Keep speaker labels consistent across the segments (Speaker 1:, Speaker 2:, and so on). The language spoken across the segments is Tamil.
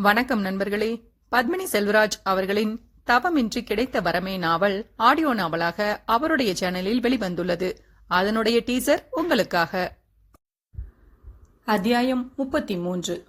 Speaker 1: வணக்கம் நண்பர்களே. பத்மினி செல்வராஜ் அவர்களின் தவமின்றி கிடைத்த வரமே நாவல் ஆடியோ நாவலாக அவருடைய சேனலில் வெளிவந்துள்ளது. அதனுடைய டீசர் உங்களுக்காக. அத்தியாயம் முப்பத்தி மூன்று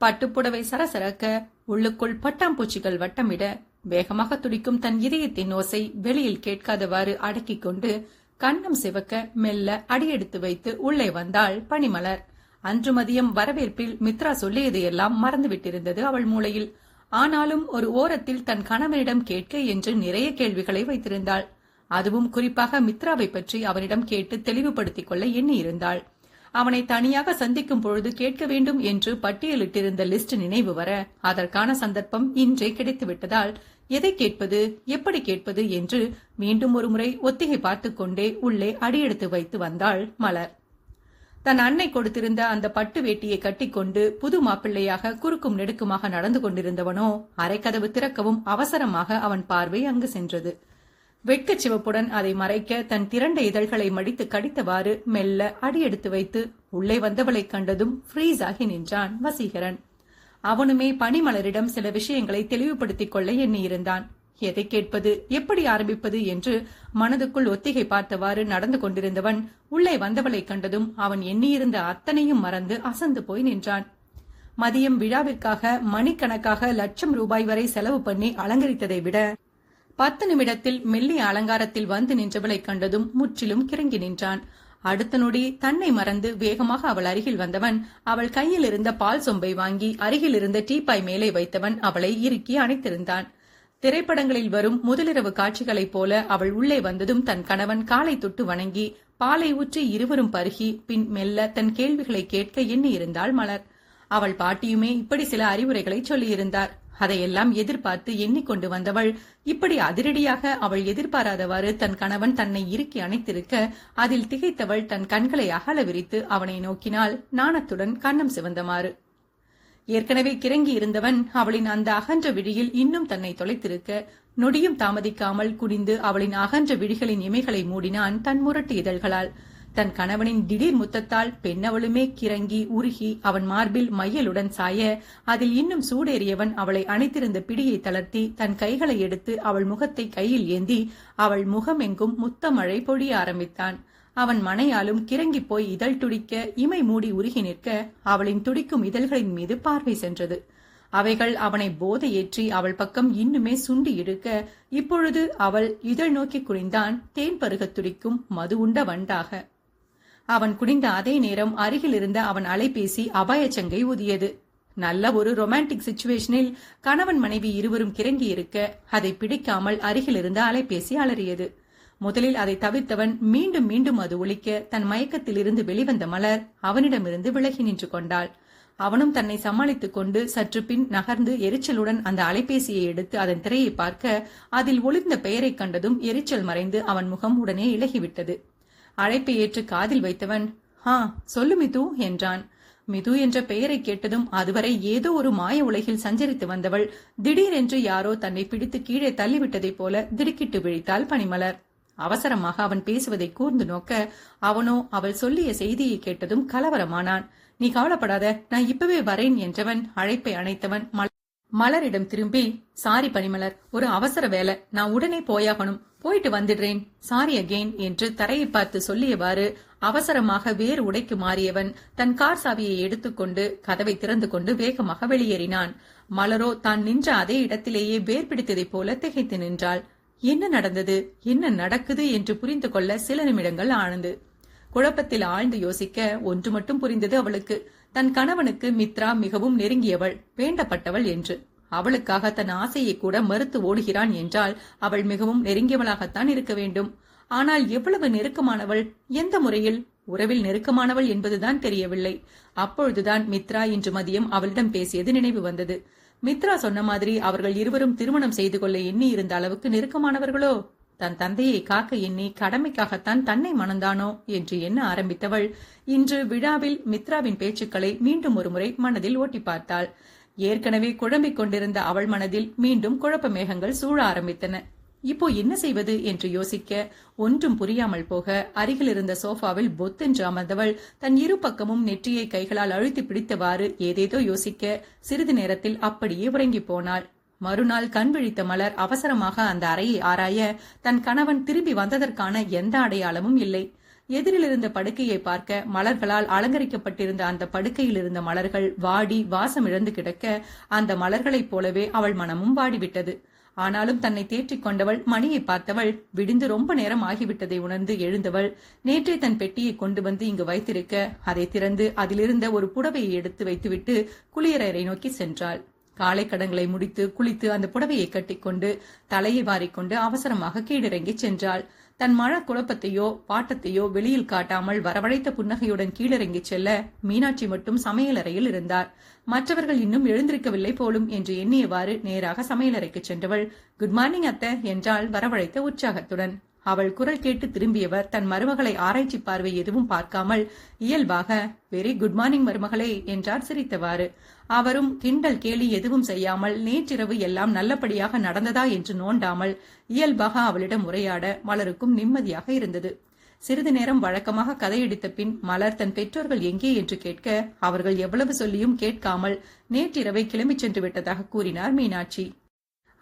Speaker 1: பட்டுப்புடவை சரசரக்க உள்ளுக்குள் பட்டாம்பூச்சிகள் வட்டமிட வேகமாக துடிக்கும் தன் இதயத்தின் ஓசை வெளியில் கேட்காதவாறு அடக்கிக் கொண்டு கண்ணம் சிவக்க மெல்ல அடியெடுத்து வைத்து உள்ளே வந்தாள் பனிமலர். அன்று மதியம் வரவேற்பில் மித்ரா சொல்லியதையெல்லாம் மறந்துவிட்டிருந்தது அவள் மூளையில். ஆனாலும் ஒரு ஓரத்தில் தன் கணவனிடம் கேட்க என்று நிறைய கேள்விகளை வைத்திருந்தாள். அதுவும் குறிப்பாக மித்ராவை பற்றி அவனிடம் கேட்டு தெளிவுபடுத்திக் கொள்ள எண்ணியிருந்தாள். அவனை தனியாக சந்திக்கும் பொழுது கேட்க வேண்டும் என்று பட்டியலிட்டிருந்த லிஸ்ட் நினைவு வர அதற்கான சந்தர்ப்பம் இன்றே கிடைத்துவிட்டதால் எதை கேட்பது? எப்படி கேட்பது? என்று மீண்டும் ஒருமுறை ஒத்திகை பார்த்து கொண்டே உள்ளே அடியெடுத்து வைத்து வந்தாள் மலர். தன் அன்னை கொடுத்திருந்த அந்த பட்டு வேட்டியை கட்டிக்கொண்டு புது மாப்பிள்ளையாக குறுக்கும் நெடுக்குமாக நடந்து கொண்டிருந்தவனோ அரைக்கதவு திறக்கவும் அவசரமாக அவன் பார்வை அங்கு சென்றது. வெட்கச் சிவப்புடன் அதை மறைக்க தன் திரண்ட இதழ்களை மடித்து கடித்தவாறு மெல்ல அடியெடுத்து வைத்து உள்ளே வந்தவளைக் கண்டதும் ஃப்ரீஸ் ஆகி நின்றான் வசீகரன். அவனுமே பனிமலரிடம் சில விஷயங்களை தெளிவுபடுத்திக் கொள்ள எண்ணியிருந்தான். எதை கேட்பது எப்படி ஆரம்பிப்பது என்று மனதுக்குள் ஒத்திகை பார்த்தவாறு நடந்து கொண்டிருந்தவன் உள்ளே வந்தவளைக் கண்டதும் அவன் எண்ணியிருந்த அத்தனையும் மறந்து அசந்து போய் நின்றான். மதியம் விழாவிற்காக மணிக்கணக்காக லட்சம் ரூபாய் வரை செலவு பண்ணி அலங்கரித்ததை விட பத்து நிமிடத்தில் மெல்லிய அலங்காரத்தில் வந்து நின்றவளை கண்டதும் முற்றிலும் கிறங்கி நின்றான். அடுத்த நொடி தன்னை மறந்து வேகமாக அவள் அருகில் வந்தவன் அவள் கையில் இருந்த பால் சொம்பை வாங்கி அருகில் இருந்த டீப்பாய் மேலே வைத்தவன் அவளை இறுக்கி அணைத்திருந்தான். திரைப்படங்களில் வரும் முதலிரவு காட்சிகளைப் போல அவள் உள்ளே வந்ததும் தன் கணவன் காலை தொட்டு வணங்கி பாலை ஊற்றி இருவரும் பருகி பின் மெல்ல தன் கேள்விகளை கேட்க எண்ணியிருந்தாள் மலர். அவள் பாட்டியுமே இப்படி சில அறிவுரைகளை சொல்லியிருந்தார். அதையெல்லாம் எதிர்பார்த்து எண்ணிக்கொண்டு வந்தவள் இப்படி அதிரடியாக அவள் எதிர்பாராதவாறு தன் கணவன் தன்னை இறுக்கி அணைத்திருக்க அதில் திகைத்தவள் தன் கண்களை அகல விரித்து அவனை நோக்கினாள். நாணத்துடன் கண்ணம் சிவந்தமாறு. ஏற்கனவே கிறங்கி இருந்தவன் அவளின் அந்த அகன்ற விழியில் இன்னும் தன்னை தொலைத்திருக்க நொடியும் தாமதிக்காமல் குனிந்து அவளின் அகன்ற விழிகளின் இமைகளை மூடினான் தன் முரட்டு இதழ்களால். தன் கணவனின் திடீர் முத்தத்தால் பெண்ணவளுமே கிறங்கி உருகி அவன் மார்பில் மையலுடன் சாய அதில் இன்னும் சூடேறியவன் அவளை அணைத்திருந்த பிடியை தளர்த்தி தன் கைகளை எடுத்து அவள் முகத்தை கையில் ஏந்தி அவள் முகமெங்கும் முத்தமழை பொழிய ஆரம்பித்தான். அவன் மனையாலும் கிறங்கி போய் இதழ் துடிக்க இமை மூடி உருகி நிற்க அவளின் துடிக்கும் இதழ்களின் மீது பார்வை சென்றது. அவைகள் அவனை போதையேற்றி அவள் பக்கம் இன்னுமே சுண்டி இழுக்க இப்பொழுது அவள் இதழ் நோக்கி குனிந்தான் தேன் பருகத் துடிக்கும் மது உண்ட வண்டாக. அவன் குனிந்த அதே நேரம் அருகில் இருந்த அவன் அலைபேசி அபாயச்சங்கை ஊதியது. நல்ல ஒரு ரொமான்டிக் சிச்சுவேஷனில் கணவன் மனைவி இருவரும் கிறங்கி இருக்க அதை பிடிக்காமல் அருகில் இருந்த அலைபேசி அலறியது. முதலில் அதை தவிர்த்தவன் மீண்டும் மீண்டும் அது ஒழிக்க தன் மயக்கத்தில் இருந்து வெளிவந்த மலர் அவனிடமிருந்து விலகி நின்று கொண்டாள். அவனும் தன்னை சமாளித்துக் கொண்டு சற்று பின் நகர்ந்து எரிச்சலுடன் அந்த அலைபேசியை எடுத்து அதன் திரையை பார்க்க அதில் ஒளிந்த பெயரைக் கண்டதும் எரிச்சல் மறைந்து அவன் முகம் உடனே இலகிவிட்டது. அழைப்பை ஏற்று காதில் வைத்தவன் ஹா சொல்லு மிது என்றான். மிது என்ற பெயரை கேட்டதும் அதுவரை ஏதோ ஒரு மாய உலகில் சஞ்சரித்து வந்தவள் திடீரென்று யாரோ தன்னை பிடித்து கீழே தள்ளிவிட்டதைப் போல திடுக்கிட்டு விழித்தாள் பனிமலர். அவசரமாக அவன் பேசுவதை கூர்ந்து நோக்க அவனோ அவள் சொல்லிய செய்தியை கேட்டதும் கலவரமானான். நீ கவலைப்படாத நான் இப்பவே வரேன் என்றவன் அழைப்பை அணைத்தவன் மலரிடம் திரும்பி சாரி பனிமலர் ஒரு அவசர வேலை நான் உடனே போயாகணும் போயிட்டு வந்துடுறேன் சாரி அகெயின் என்று தரையை பார்த்து சொல்லியவாறு அவசரமாக வேறு உடைக்கு மாறியவன் தன் கார் சாவியை எடுத்துக்கொண்டு கதவை திறந்து கொண்டு வேகமாக வெளியேறினான். மலரோ தான் நின்ற அதே இடத்திலேயே வேர் பிடித்ததைப் போல திகைத்து நின்றாள். என்ன நடந்தது? என்ன நடக்குது? என்று புரிந்து கொள்ள சில நிமிடங்கள் ஆனது. குழப்பத்தில் ஆழ்ந்து யோசிக்க ஒன்று மட்டும் புரிந்தது அவளுக்கு. தன் கணவனுக்கு மித்ரா மிகவும் நெருங்கியவள் வேண்டப்பட்டவள் என்று. அவளுக்காக தன் ஆசையை கூட மறுத்து ஓடுகிறான் என்றால் அவள் மிகவும் நெருங்கியவளாகத்தான் இருக்க வேண்டும். ஆனால் எவ்வளவு நெருக்கமானவள்? எந்த முறையில்? உறவில் நெருக்கமானவள் என்பதுதான் தெரியவில்லை. அப்பொழுதுதான் மித்ரா இன்று மதியம் அவளிடம் பேசியது நினைவு வந்தது. மித்ரா சொன்ன மாதிரி அவர்கள் இருவரும் திருமணம் செய்து கொள்ள எண்ணி இருந்த அளவுக்கு நெருக்கமானவர்களோ? தன் தந்தையை காக்க எண்ணி கடமைக்காகத்தான் தன்னை மணந்தானோ? என்று எண்ண ஆரம்பித்தவள். இன்று விழாவில் மித்ராவின் பேச்சுக்களை மீண்டும் ஒருமுறை மனதில் ஓட்டி பார்த்தாள். ஏற்கனவே குழம்பிக் கொண்டிருந்த அவள் மனதில் மீண்டும் குழப்ப மேகங்கள் சூழ ஆரம்பித்தன. இப்போ என்ன செய்வது என்று யோசிக்க ஒன்றும் புரியாமல் போக அருகில் இருந்த சோஃபாவில் பொத்தென்று அமர்ந்தவள் தன் இரு பக்கமும் நெற்றியை கைகளால் அழுத்தி பிடித்தவாறு ஏதேதோ யோசிக்க சிறிது நேரத்தில் அப்படியே உறங்கி போனாள். மறுநாள் கண் விழித்த மலர் அவசரமாக அந்த அறையை ஆராய தன் கணவன் திரும்பி வந்ததற்கான எந்த அடையாளமும் இல்லை. எதிரில் இருந்த படுக்கையை பார்க்க மலர்களால் அலங்கரிக்கப்பட்டிருந்த அந்த படுக்கையில் இருந்த மலர்கள் வாடி வாசம் இழந்து கிடக்க அந்த மலர்களைப் போலவே அவள் மனமும் வாடிவிட்டது. ஆனாலும் தன்னை தேற்றிக் கொண்டவள் மணியை பார்த்தவள் விடிந்து ரொம்ப நேரம் ஆகிவிட்டதை உணர்ந்து எழுந்தவள். நேற்றே தன் பெட்டியை கொண்டு வந்து இங்கு வைத்திருக்க அதை திறந்து அதிலிருந்த ஒரு புடவையை எடுத்து வைத்துவிட்டு குளியலறை நோக்கி சென்றாள். காலை கடன்களை முடித்து குளித்து அந்த புடவையை கட்டிக்கொண்டு தலையை வாரிக்கொண்டு அவசரமாக கீழிறங்கி சென்றாள். தன் மழ குழப்பத்தையோ பாட்டத்தையோ வெளியில் காட்டாமல் வரவழைத்த புன்னகையுடன் கீழிறங்கி செல்ல மீனாட்சி மட்டும் சமையலறையில் இருந்தார். மற்றவர்கள் இன்னும் எழுந்திருக்கவில்லை போலும் என்று எண்ணியவாறு நேராக சமையலறைக்கு சென்றவள் குட் மார்னிங் அத்தை என்றால் வரவழைத்த உற்சாகத்துடன். அவள் குரல் கேட்டு திரும்பியவர் தன் மருமகளை ஆராய்ச்சி பார்வை எதுவும் பார்க்காமல் இயல்பாக வெரி குட் மார்னிங் மருமகளே என்றார் சிரித்தவாறு. அவரும் கிண்டல் கேலி எதுவும் செய்யாமல் நேற்றிரவு எல்லாம் நல்லபடியாக நடந்ததா என்று நோண்டாமல் இயல்பாக அவளிடம் உரையாட மலருக்கும் நிம்மதியாக இருந்தது. சிறிது நேரம் வழக்கமாக கதையடித்த பின் மலர் தன் பெற்றோர்கள் எங்கே என்று கேட்க அவர்கள் எவ்வளவு சொல்லியும் கேட்காமல் நேற்றிரவை கிளம்பிச் சென்று விட்டதாக கூறினார் மீனாட்சி.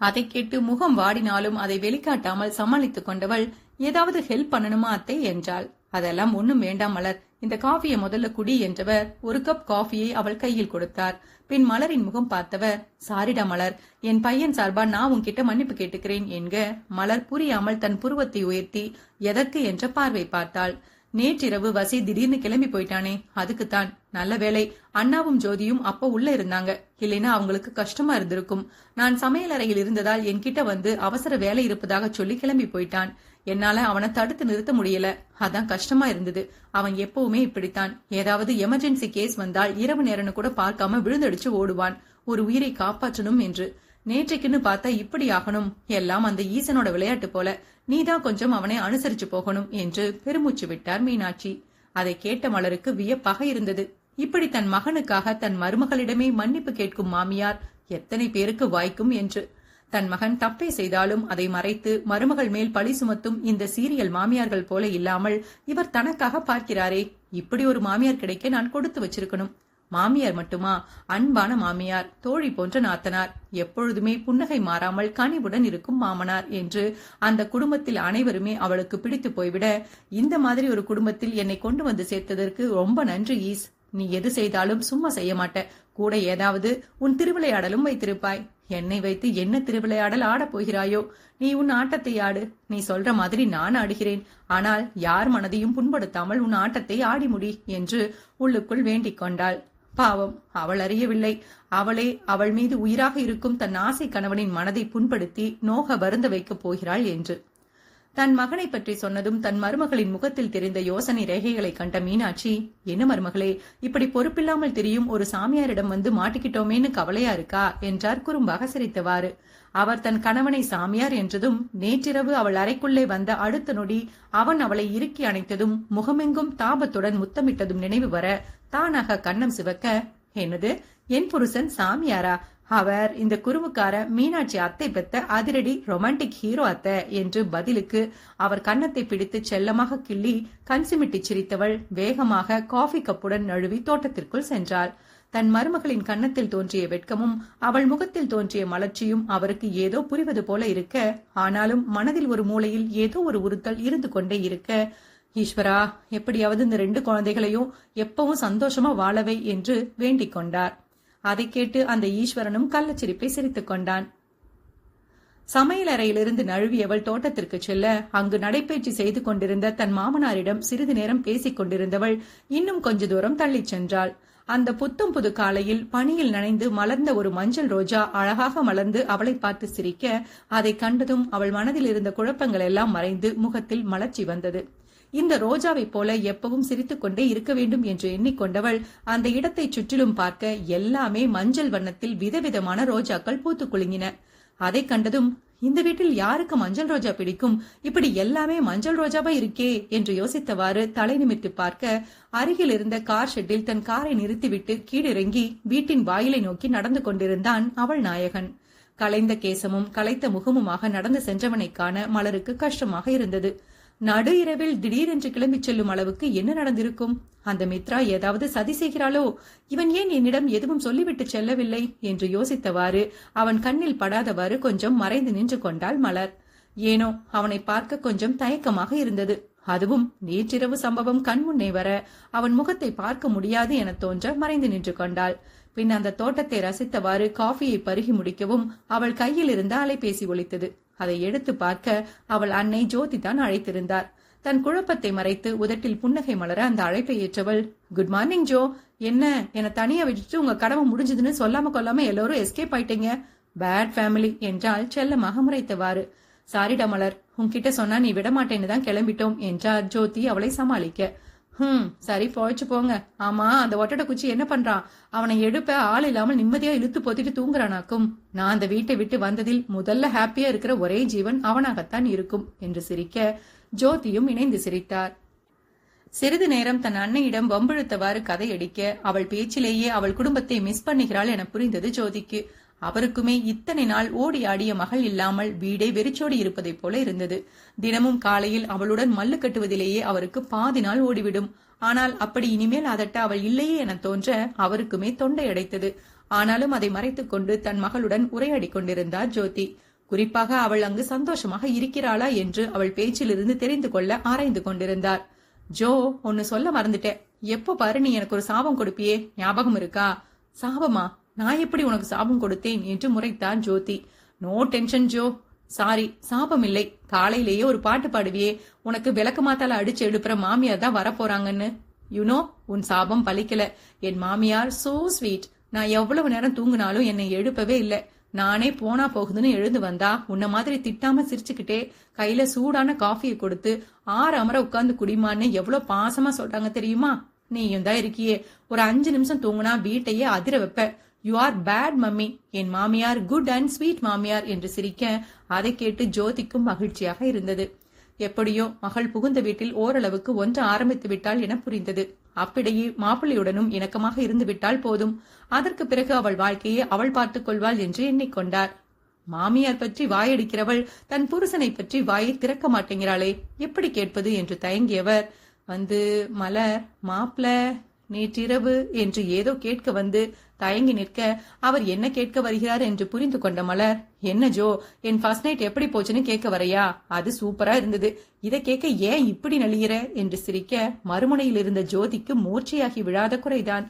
Speaker 1: அதை கேட்டு முகம் வாடினாலும் அதை வெளிக்காட்டாமல் சமாளித்துக் கொண்டவள் ஏதாவது ஹெல்ப் பண்ணணுமா அத்தை? என்றாள். அதெல்லாம் ஒன்னும் வேண்டாம் மலர். இந்த காஃபியை முதல்ல குடி என்றவர் ஒரு கப் காஃபியை அவள் கையில் கொடுத்தார். பின் மலரின் முகம் பார்த்தவர் சாரிடா மலர் என் பையன் சார்பா நான் உன்கிட்ட மன்னிப்பு கேட்டுக்கிறேன் என்க மலர் புரியாமல் தன் புருவத்தை உயர்த்தி எதற்கு? என்ற பார்வை பார்த்தாள். நேற்றிரவு வசி திடீர்னு கிளம்பி போயிட்டானே. அதுக்குத்தான். நல்ல வேலை அண்ணாவும் ஜோதியும் அப்ப உள்ள இருந்தாங்க. இல்லைன்னா அவங்களுக்கு கஷ்டமா இருந்திருக்கும். நான் சமையலறையில் இருந்ததால் என்கிட்ட வந்து அவசர வேலை இருப்பதாக சொல்லி கிளம்பி போயிட்டான். என்னால அவனை தடுத்து நிறுத்த முடியல. அதான் கஷ்டமா இருந்தது. அவன் எப்பவுமே இப்படித்தான். ஏதாவது எமர்ஜென்சி கேஸ் வந்தால் இரவு நேரம்னு கூட பார்க்காம விழுந்தடிச்சு ஓடுவான். ஒரு உயிரை காப்பாற்றணும் என்று. நேற்றைக்குன்னு பார்த்தா இப்படி ஆகணும். எல்லாம் அந்த ஈசனோட விளையாட்டு போல. நீதான் கொஞ்சம் அவனை அனுசரிச்சு போகணும் என்று பெருமூச்சு விட்டார் மீனாட்சி. அதை கேட்ட மலருக்கு வியப்பாக இருந்தது. இப்படி தன் மகனுக்காக தன் மருமகளிடமே மன்னிப்பு கேட்கும் மாமியார் எத்தனை பேருக்கு வாய்க்கும் என்று. தன் மகன் தப்பே செய்தாலும் அதை மறைத்து மருமகள் மேல் பழி சுமத்தும் இந்த சீரியல் மாமியார்கள் போல இல்லாமல் இவர் தனக்காக பார்க்கிறாரே இப்படி ஒரு மாமியார் கிடைக்க நான் கொடுத்து வச்சிருக்கணும். மாமியார் மட்டுமா? அன்பான மாமியார் தோழி போன்ற நாத்தனார். எப்பொழுதுமே புன்னகை மாறாமல் கனிவுடன் இருக்கும் மாமனார் என்று அந்த குடும்பத்தில் அனைவருமே அவளுக்கு பிடித்து போய்விட இந்த மாதிரி ஒரு குடும்பத்தில் என்னை கொண்டு வந்து சேர்த்ததற்கு ரொம்ப நன்றி ஈஸ். நீ எது செய்தாலும் சும்மா செய்ய மாட்ட. கூட ஏதாவது உன் திருவிளையாடலும் வைத்திருப்பாய். என்னை வைத்து என்ன திருவிளையாடல் ஆடப் போகிறாயோ? நீ உன் ஆட்டத்தை ஆடு. நீ சொல்ற மாதிரி நான் ஆடுகிறேன். ஆனால் யார் மனதையும் புண்படுத்தாமல் உன் ஆட்டத்தை ஆடி முடி என்று உள்ளுக்குள் வேண்டிக் கொண்டாள். பாவம். அவள் அறியவில்லை. அவளே அவள் மீது உயிராக இருக்கும் தன் ஆசை கணவனின் மனதை புண்படுத்தி நோக வருந்த வைக்கப் போகிறாள் என்று. தன் மகனை பற்றி சொன்னதும் தன் மருமகளின் முகத்தில் தெரிந்த யோசனை ரேகைகளை கண்ட மீனாட்சி என்ன மருமகளே இப்படி பொறுப்பில்லாமல் தெரியும் ஒரு சாமியாரிடம் வந்து மாட்டிக்கிட்டோமேன்னு கவலையா இருக்கா? என்றார் குறும்பாக சிரித்தவாறு. அவர் தன் கணவனை சாமியார் என்றதும் நேற்றிரவு அவள் அறைக்குள்ளே வந்த அடுத்த நொடி அவன் அவளை இறுக்கி அணைத்ததும் முகமெங்கும் தாபத்துடன் முத்தமிட்டதும் நினைவு வர தானாக கண்ணம் சிவக்க என்னது? என் புருஷன் சாமியாரா? அவர் இந்த குருவுக்கார மீனாட்சி அத்தை பெத்த அதிரடி ரொமான்டிக் ஹீரோ அத்தை என்று பதிலுக்கு அவர் கன்னத்தை பிடித்து செல்லமாக கிள்ளி கன்சிமிட்டி சிரித்தவள் வேகமாக காஃபி கப்புடன் நழுவி தோட்டத்திற்குள் சென்றாள். தன் மருமகளின் கன்னத்தில் தோன்றிய வெட்கமும் அவள் முகத்தில் தோன்றிய மலர்ச்சியும் அவருக்கு ஏதோ புரிவது போல இருக்க ஆனாலும் மனதில் ஒரு மூலையில் ஏதோ ஒரு உறுத்தல் இருந்து கொண்டே இருக்க ஈஸ்வரா எப்படியாவது இந்த ரெண்டு குழந்தைகளையும் எப்பவும் சந்தோஷமா வாழவை என்று வேண்டிக் கொண்டார். அதை கேட்டு அந்த ஈஸ்வரனும் கள்ளச்சிரிப்பை சிரித்துக் கொண்டான். சமையலறையிலிருந்து நழுவியவள் தோட்டத்திற்கு செல்ல அங்கு நடைபயிற்சி செய்து கொண்டிருந்த தன் மாமனாரிடம் சிறிது நேரம் பேசிக் கொண்டிருந்தவள் இன்னும் கொஞ்ச தூரம் தள்ளிச் சென்றாள். அந்த புத்தம் புது காலையில் பனியில் நனைந்து மலர்ந்த ஒரு மஞ்சள் ரோஜா அழகாக மலர்ந்து அவளை பார்த்து சிரிக்க அதை கண்டதும் அவள் மனதில் இருந்த குழப்பங்கள் எல்லாம் மறைந்து முகத்தில் மலர்ச்சி வந்தது. இந்த ரோஜாவைப் போல எப்பவும் சிரித்துக்கொண்டே இருக்க வேண்டும் என்று எண்ணிக்கொண்டவள் அந்த இடத்தை சுற்றிலும் பார்க்க எல்லாமே மஞ்சள் வண்ணத்தில் விதவிதமான ரோஜாக்கள் பூத்து குலுங்கின. அதை கண்டதும் இந்த வீட்டில் யாருக்கு மஞ்சள் ரோஜா பிடிக்கும்? இப்படி எல்லாமே மஞ்சள் ரோஜாவா இருக்கே? என்று யோசித்தவாறு தலை நிமித்து பார்க்க அருகில் இருந்த கார் ஷெட்டில் தன் காரை நிறுத்திவிட்டு கீழிறங்கி வீட்டின் வாயிலை நோக்கி நடந்து கொண்டிருந்தான் அவள் நாயகன். கலைந்த கேசமும் களைத்த முகமுமாக நடந்து சென்றவனை காண மலருக்கு கஷ்டமாக இருந்தது. நடு இரவில் திடீரென்று கிளம்பிச் செல்லும் அளவுக்கு என்ன நடந்திருக்கும்? அந்த மித்ரா ஏதாவது சதி செய்கிறாளோ? இவன் ஏன் என்னிடம் எதுவும் சொல்லிவிட்டு செல்லவில்லை? என்று யோசித்தவாறு அவன் கண்ணில் படாதவாறு கொஞ்சம் மறைந்து நின்று கொண்டாள் மலர். ஏனோ அவனை பார்க்க கொஞ்சம் தயக்கமாக இருந்தது. அதுவும் நேற்றிரவு சம்பவம் கண்முன்னே வர அவன் முகத்தை பார்க்க முடியாது என தோன்ற மறைந்து நின்று கொண்டாள். பின் அந்த தோட்டத்தை ரசித்தவாறு காஃபியை பருகி முடிக்கவும் அவள் கையில் இருந்த அலைபேசி ஒலித்தது. அதை எடுத்து பார்க்க அவள் அன்னை ஜோதி தான் அழைத்திருந்தார். தன் குழப்பத்தை மறைத்து உதட்டில் புன்னகை மலர அந்த அழைப்பை ஏற்றவள் குட் மார்னிங் ஜோ. என்ன? என்னை தனியா விட்டுட்டு உங்க கடமை முடிஞ்சதுன்னு சொல்லாம கொல்லாம எல்லோரும் எஸ்கேப் ஆயிட்டீங்க. பேட் ஃபேமிலி என்றால் செல்லமாக முறைத்தவாறு. சாரிடா மலர் உன்கிட்ட சொன்னா நீ விட மாட்டேன்னு தான் கிளம்பிட்டோம் என்றார் ஜோதி அவளை சமாளிக்க. ஹம் சரி போயிச்சு போங்க. ஆமா அந்த ஒட்டட குச்சி என்ன பண்றான்? அவனை எடுப்ப ஆள் இல்லாமல் நிம்மதியா இழுத்து பொத்திட்டு தூங்குறானாக்கும். நான் அந்த வீட்டை விட்டு வந்ததில் முதல்ல ஹாப்பியா இருக்கிற ஒரே ஜீவன் அவனாகத்தான் இருக்கும் என்று சிரிக்க ஜோதியும் இணைந்து சிரித்தார். சிறிது நேரம் தன் அன்னையிடம் வம்பிழுத்தவாறு கதையடிக்க அவள் பேச்சிலேயே அவள் குடும்பத்தை மிஸ் பண்ணுகிறாள் என புரிந்தது ஜோதிக்கு. அவருக்குமே இத்தனை நாள் ஓடி ஆடிய மகள் இல்லாமல் வீடே வெறிச்சோடி இருப்பதைப் போல இருந்தது. தினமும் காலையில் அவளுடன் மல்லு கட்டுவதிலேயே அவருக்கு பாதி நாள் ஓடிவிடும். ஆனால் அப்படி இனிமேல் அதட்ட அவள் இல்லையே என தோன்ற அவருக்குமே தொண்டை அடைத்தது. ஆனாலும் அதை மறைத்துக் கொண்டு தன் மகளுடன் உரையாடி கொண்டிருந்தார் ஜோதி. குறிப்பாக அவள் அங்கு சந்தோஷமாக இருக்கிறாளா என்று அவள் பேச்சிலிருந்து தெரிந்து கொள்ள ஆராய்ந்து கொண்டிருந்தார். ஜோ ஒன்னு சொல்ல மறந்துட்டேன். எப்போ பாரு நீ எனக்கு ஒரு சாபம் கொடுப்பியே. ஞாபகம் இருக்கா? சாபமா? நான் எப்படி உனக்கு சாபம் கொடுத்தேன் என்று முறைத்தான் Jothi. No tension Jo sorry சாபம் இல்லை காலையிலேயே ஒரு பாட்டு பாடுவியே. உனக்கு விளக்கு மாத்தால அடிச்சு எடுப்புற மாமியார் தான் வரப்போறாங்கன்னு. யூனோ உன் சாபம் பலிக்கல. என் மாமியார் சோ ஸ்வீட் நான் எவ்வளவு நேரம் தூங்கினாலும் என்னை எழுப்பவே இல்லை. நானே போனா போகுதுன்னு எழுந்து வந்தா உன்ன மாதிரி திட்டாம சிரிச்சுக்கிட்டே கையில சூடான காஃபியை கொடுத்து ஆறு அமர உட்கார்ந்து குடிமான்னு எவ்வளவு பாசமா சொல்றாங்க தெரியுமா? நீயும் தான் இருக்கியே. ஒரு அஞ்சு நிமிஷம் தூங்குனா வீட்டையே அதிர வைப்ப. யூ ஆர் பேட் மம்மி என் மாமியார் குட் அண்ட் ஸ்வீட் மாமியார் என்று சிரிக்க அதை கேட்டு ஜோதிக்கும் மகிழ்ச்சியாக இருந்தது. எப்படியோ மகள் புகுந்த வீட்டில் ஓரளவுக்கு ஒன்று ஆரம்பித்து விட்டாள் என புரிந்தது. அப்படியே மாப்பிள்ளையுடனும் இணக்கமாக இருந்து விட்டால் போதும். அதற்கு பிறகு அவள் வாழ்க்கையை அவள் பார்த்துக் கொள்வாள் என்று எண்ணிக்கொண்டார். மாமியார் பற்றி வாயடிக்கிறவள் தன் புருஷனை பற்றி வாயை திறக்க மாட்டேங்கிறாளே. எப்படி கேட்பது என்று தயங்கியவர். வந்து மலர் மாப்பிள நேற்றிரவு என்று ஏதோ கேட்க வந்து தயங்கி நிற்க அவர் என்ன கேட்க வருகிறார் என்று புரிந்து கொண்ட மலர் என்ன ஜோ என் ஃபர்ஸ்ட் நைட் எப்படி போச்சுன்னு கேட்க வரையா? அது சூப்பரா இருந்தது. இதை கேட்க ஏன் இப்படி நலிகிற என்று சிரிக்க மறுமுனையில் இருந்த ஜோதிக்கு மூர்ச்சையாகி விழாத குறைதான்.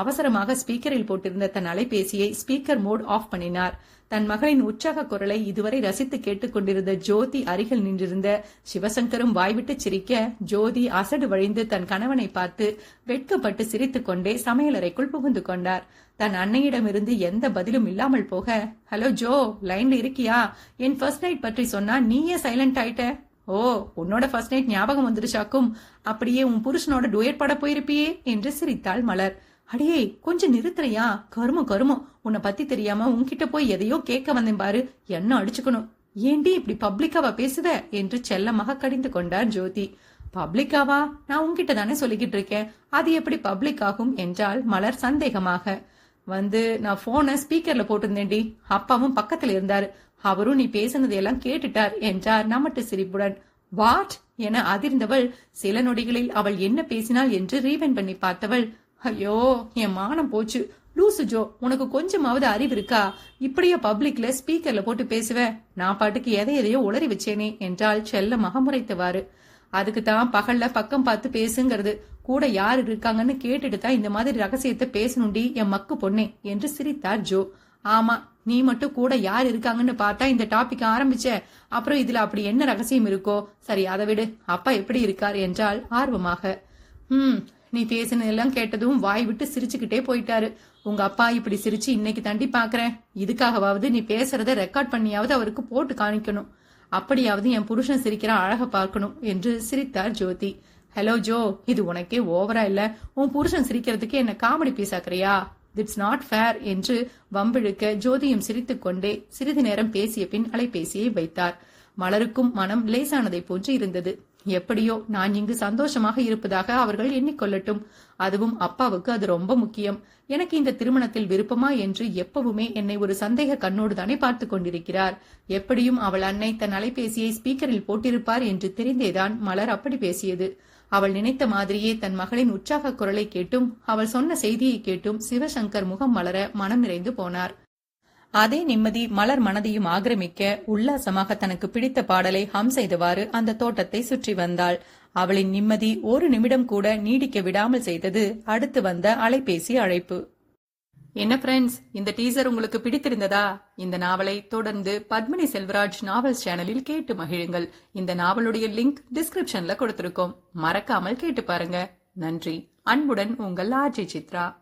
Speaker 1: அவசரமாக ஸ்பீக்கரில் போட்டிருந்த தன் அலைபேசியை ஸ்பீக்கர் மோட் ஆஃப் பண்ணினார். தன் மகளின் உற்சாக குரலை இதுவரை ரசித்து கேட்டுக்கொண்டிருந்த ஜோதி அருகில் நின்றிருந்த சிவசங்கரும் வாய்விட்டு சிரிக்க ஜோதி அசடு வழிந்து தன் கணவனை பார்த்து வெட்கப்பட்டு சிரித்துக் கொண்டே சமையலறைக்குள் புகுந்து கொண்டார். தன் அன்னையிடமிருந்து எந்த பதிலும் இல்லாமல் போக ஹலோ ஜோ லைன்ல இருக்கியா? என் ஃபர்ஸ்ட் நைட் பற்றி சொன்னா நீயே சைலண்ட் ஆயிட்ட. ஓ உன்னோட ஃபர்ஸ்ட் நைட் ஞாபகம் வந்துருச்சாக்கும். அப்படியே உன் புருஷனோட டுயட் பட போயிருப்பியே என்று சிரித்தாள் மலர். அடியே கொஞ்சம் நிறுத்துறியா? கருமம் கருமம். உன்னை பத்தி தெரியாம உன்கிட்ட போய் எதையோ கேட்க வந்தேன் பாரு. என்ன அடிச்சுக்கணும்? ஏண்டி இப்படி பப்ளிக்காவா பேசுவ? என்று செல்லமாக கடிந்து கொண்டார் ஜோதி. பப்ளிக்காவா? நான் உன்கிட்ட தானே சொல்லிக்கிட்டு இருக்கேன். அது எப்படி பப்ளிக் ஆகும் என்றால் மலர் சந்தேகமாக. வந்து நான் போனை ஸ்பீக்கர்ல போட்டிருந்தேன்டி. அப்பாவும் பக்கத்துல இருந்தாரு. அவரும் நீ பேசுனதையெல்லாம் கேட்டுட்டார் என்றார் நமட்டு சிரிப்புடன். வாட் என அதிர்ந்தவள் சில நொடிகளில் அவள் என்ன பேசினாள் என்று ரீவன் பண்ணி பார்த்தவள். ஐயோ என் மானம் போச்சு. லூசு ஜோ உனக்கு கொஞ்சமாவது அறிவு இருக்கா? இப்படியே பப்ளிக்ல ஸ்பீக்கர்ல போட்டு பேசுவேன். நான் பாட்டுக்கு எதை எதையோ உளறி வச்சேனே என்றால் செல்லமாக முறைத்தவாறு அதுக்கு தான் பகல்ல பக்கம் பார்த்து பேசுங்கிறது. கூட யார் இருக்காங்கன்னு கேட்டுட்டு தான் இந்த மாதிரி ரகசியத்தை பேசணுண்டி என் மக்கு பொண்ணே என்று சிரித்தார் ஜோ. ஆமா நீ மட்டும் கூட யார் இருக்காங்கன்னு பார்த்தா இந்த டாபிக் ஆரம்பிச்ச. அப்புறம் இதுல அப்படி என்ன ரகசியம் இருக்கோ? சரி அதை விடு. அப்பா எப்படி இருக்கார் என்றால் ஆர்வமாக. ஹம் நீ பேசினதெல்லாம் கேட்டதும் வாய் விட்டு சிரிச்சுக்கிட்டே போயிட்டாரு. உங்க அப்பா இப்படி சிரிச்சு இன்னைக்கு தண்டி பாக்குறேன். இதுக்காகவாவது நீ பேசுறத ரெக்கார்ட் பண்ணியாவது அவருக்கு போட்டு காணிக்கணும். அப்படியாவது என் புருஷன் சிரிக்கிற அழக பார்க்கணும் என்று சிரித்தார் ஜோதி. ஹலோ ஜோ இது உனக்கே ஓவரா இல்ல? உன் புருஷன் சிரிக்கிறதுக்கு என்ன comedy piece it's not fair என்று வம்பிழுக்க ஜோதியும் சிரித்துக் கொண்டே சிறிது நேரம் பேசிய பின் அலைபேசியை வைத்தார். மலருக்கும் மனம் லேசானதை போன்று இருந்தது. எப்படியோ நான் இங்கு சந்தோஷமாக இருப்பதாக அவர்கள் எண்ணிக்கொள்ளட்டும். அதுவும் அப்பாவுக்கு அது ரொம்ப முக்கியம். எனக்கு இந்த திருமணத்தில் விருப்பமா என்று எப்பவுமே என்னை ஒரு சந்தேக கண்ணோடு தானே பார்த்து கொண்டிருக்கிறார். எப்படியும் அவள் அன்னை தன் அலைபேசியை ஸ்பீக்கரில் போட்டிருப்பார் என்று தெரிந்தேதான் மலர் அப்படி பேசியது. அவள் நினைத்த மாதிரியே தன் மகளின் உற்சாக குரலை கேட்டும் அவள் சொன்ன செய்தியை கேட்டும் சிவசங்கர் முகம் மலர மனம் நிறைந்து போனார். அதே நிம்மதி மலர் மனதையும் ஆக்கிரமிக்க உல்லாசமாக தனக்கு பிடித்த பாடலை ஹம் செய்தவாறு அந்த தோட்டத்தை சுற்றி வந்தாள். அவளின் நிம்மதி ஒரு நிமிடம் கூட நீடிக்க விடாமல் செய்தது அடுத்து வந்த அலைபேசி அழைப்பு. என்ன ஃப்ரெண்ட்ஸ் இந்த டீசர் உங்களுக்கு பிடித்திருந்ததா? இந்த நாவலை தொடர்ந்து பத்மினி செல்வராஜ் நாவல்ஸ் சேனலில் கேட்டு மகிழுங்கள். இந்த நாவலுடைய லிங்க் டிஸ்கிரிப்ஷன்ல கொடுத்திருக்கோம். மறக்காமல் கேட்டு பாருங்க. நன்றி. அன்புடன் உங்கள் ஆர்ஜி சித்ரா.